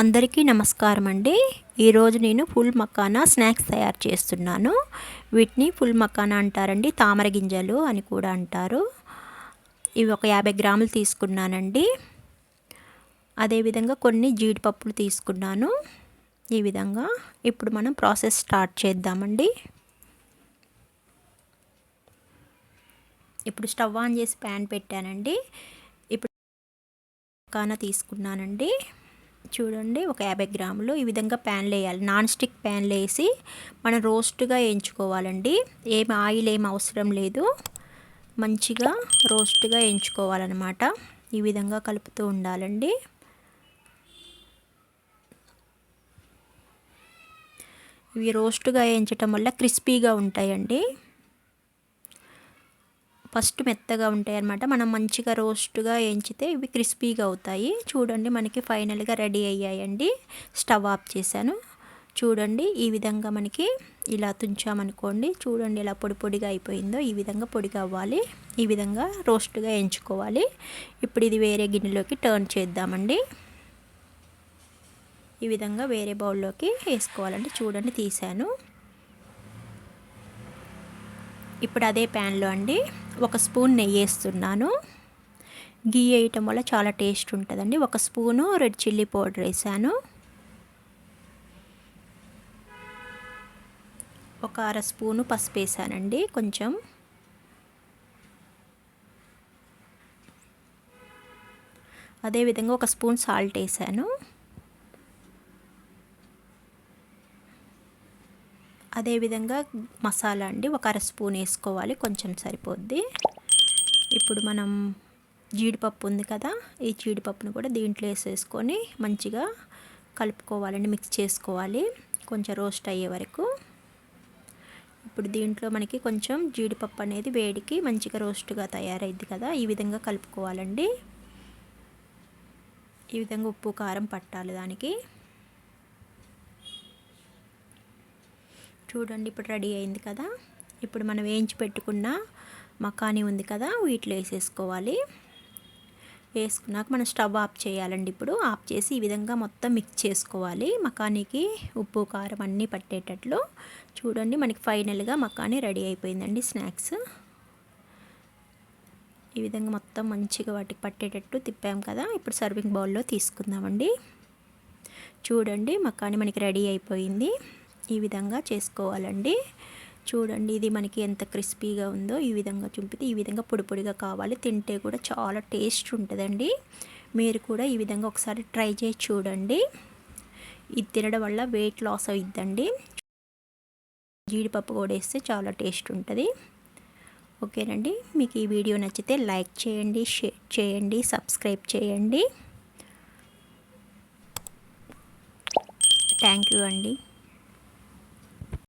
అందరికీ నమస్కారం అండి ఈరోజు నేను ఫుల్ మక్కానా స్నాక్స్ తయారు చేస్తున్నాను. వీటిని ఫుల్ మక్కానా అంటారండి తామర గింజలు అని కూడా అంటారు. ఇవి ఒక యాభై గ్రాములు తీసుకున్నానండి. అదేవిధంగా కొన్ని జీడిపప్పులు తీసుకున్నాను. ఈ విధంగా ఇప్పుడు మనం ప్రాసెస్ స్టార్ట్ చేద్దామండి. ఇప్పుడు స్టవ్ ఆన్ చేసి ప్యాన్ పెట్టానండి. ఇప్పుడు మక్కానా తీసుకున్నానండి. చూడండి ఒక యాభై గ్రాములు ఈ విధంగా ప్యాన్లో వేయాలి. నాన్ స్టిక్ ప్యాన్లో వేసి మనం రోస్ట్గా వేయించుకోవాలండి. ఏం ఆయిల్ ఏం అవసరం లేదు. మంచిగా రోస్ట్గా వేయించుకోవాలన్నమాట. ఈ విధంగా కలుపుతూ ఉండాలండి. ఇవి రోస్ట్గా వేయించటం వల్ల క్రిస్పీగా ఉంటాయండి. ఫస్ట్ మెత్తగా ఉంటాయి అనమాట మనం మంచిగా రోస్ట్గా వేయించితే ఇవి క్రిస్పీగా అవుతాయి. చూడండి మనకి ఫైనల్గా రెడీ అయ్యాయండి. స్టవ్ ఆఫ్ చేశాను. చూడండి ఈ విధంగా మనకి ఇలా తుంచామనుకోండి. చూడండి ఇలా పొడి పొడిగా అయిపోయిందో ఈ విధంగా పొడిగా అవ్వాలి. ఈ విధంగా రోస్ట్గా వేయించుకోవాలి ఇప్పుడు ఇది వేరే గిన్నెలోకి టర్న్ చేద్దామండి. ఈ విధంగా వేరే బౌల్లోకి వేసుకోవాలండి. చూడండి తీసాను ఇప్పుడు అదే ప్యాన్లో అండి. ఒక స్పూన్ నెయ్యి వేస్తున్నాను. గీ వేయటం వల్ల చాలా టేస్ట్ ఉంటుందండి. ఒక స్పూను రెడ్ చిల్లీ పౌడర్ వేసాను. ఒక అర స్పూను పసుపు వేసానండి కొంచెం. అదేవిధంగా ఒక స్పూన్ సాల్ట్ వేసాను. అదేవిధంగా మసాలా అండి ఒక అర స్పూన్ వేసుకోవాలి కొంచెం సరిపోద్ది. ఇప్పుడు మనం జీడిపప్పు ఉంది కదా ఈ జీడిపప్పును కూడా దీంట్లో వేసేసుకొని మంచిగా కలుపుకోవాలండి మిక్స్ చేసుకోవాలి కొంచెం రోస్ట్ అయ్యే వరకు. ఇప్పుడు దీంట్లో మనకి కొంచెం జీడిపప్పు అనేది వేడికి మంచిగా రోస్ట్గా తయారైద్ది కదా ఈ విధంగా కలుపుకోవాలండి. ఈ విధంగా ఉప్పు కారం పట్టాలి దానికి. చూడండి ఇప్పుడు రెడీ అయింది కదా. ఇప్పుడు మనం వేయించి పెట్టుకున్న మకానీ ఉంది కదా వీటిలో వేసేసుకోవాలి. వేసుకున్నాక మనం స్టవ్ ఆఫ్ చేయాలండి ఇప్పుడు. ఆఫ్ చేసి ఈ విధంగా మొత్తం మిక్స్ చేసుకోవాలి. మకానీకి ఉప్పు కారం అన్నీ పట్టేటట్లు. చూడండి మనకి ఫైనల్గా మకానీ రెడీ అయిపోయిందండి స్నాక్స్. ఈ విధంగా మొత్తం మంచిగా వాటికి పట్టేటట్టు తిప్పాం కదా. ఇప్పుడు సర్వింగ్ బౌల్లో తీసుకుందామండి. చూడండి మకానీ మనకి రెడీ అయిపోయింది. ఈ విధంగా చేసుకోవాలండి. చూడండి ఇది మనకి ఎంత క్రిస్పీగా ఉందో ఈ విధంగా చుంపితే ఈ విధంగా పొడి పొడిగా కావాలి. తింటే కూడా చాలా టేస్ట్ ఉంటుందండి. మీరు కూడా ఈ విధంగా ఒకసారి ట్రై చేసి చూడండి. ఇది తినడం వల్ల వెయిట్ లాస్ అవుద్దండి. జీడిపప్పు కూడా వేస్తే చాలా టేస్ట్ ఉంటుంది. ఓకేనండి. మీకు ఈ వీడియో నచ్చితే లైక్ చేయండి షేర్ చేయండి సబ్స్క్రైబ్ చేయండి. థ్యాంక్ యూ అండి.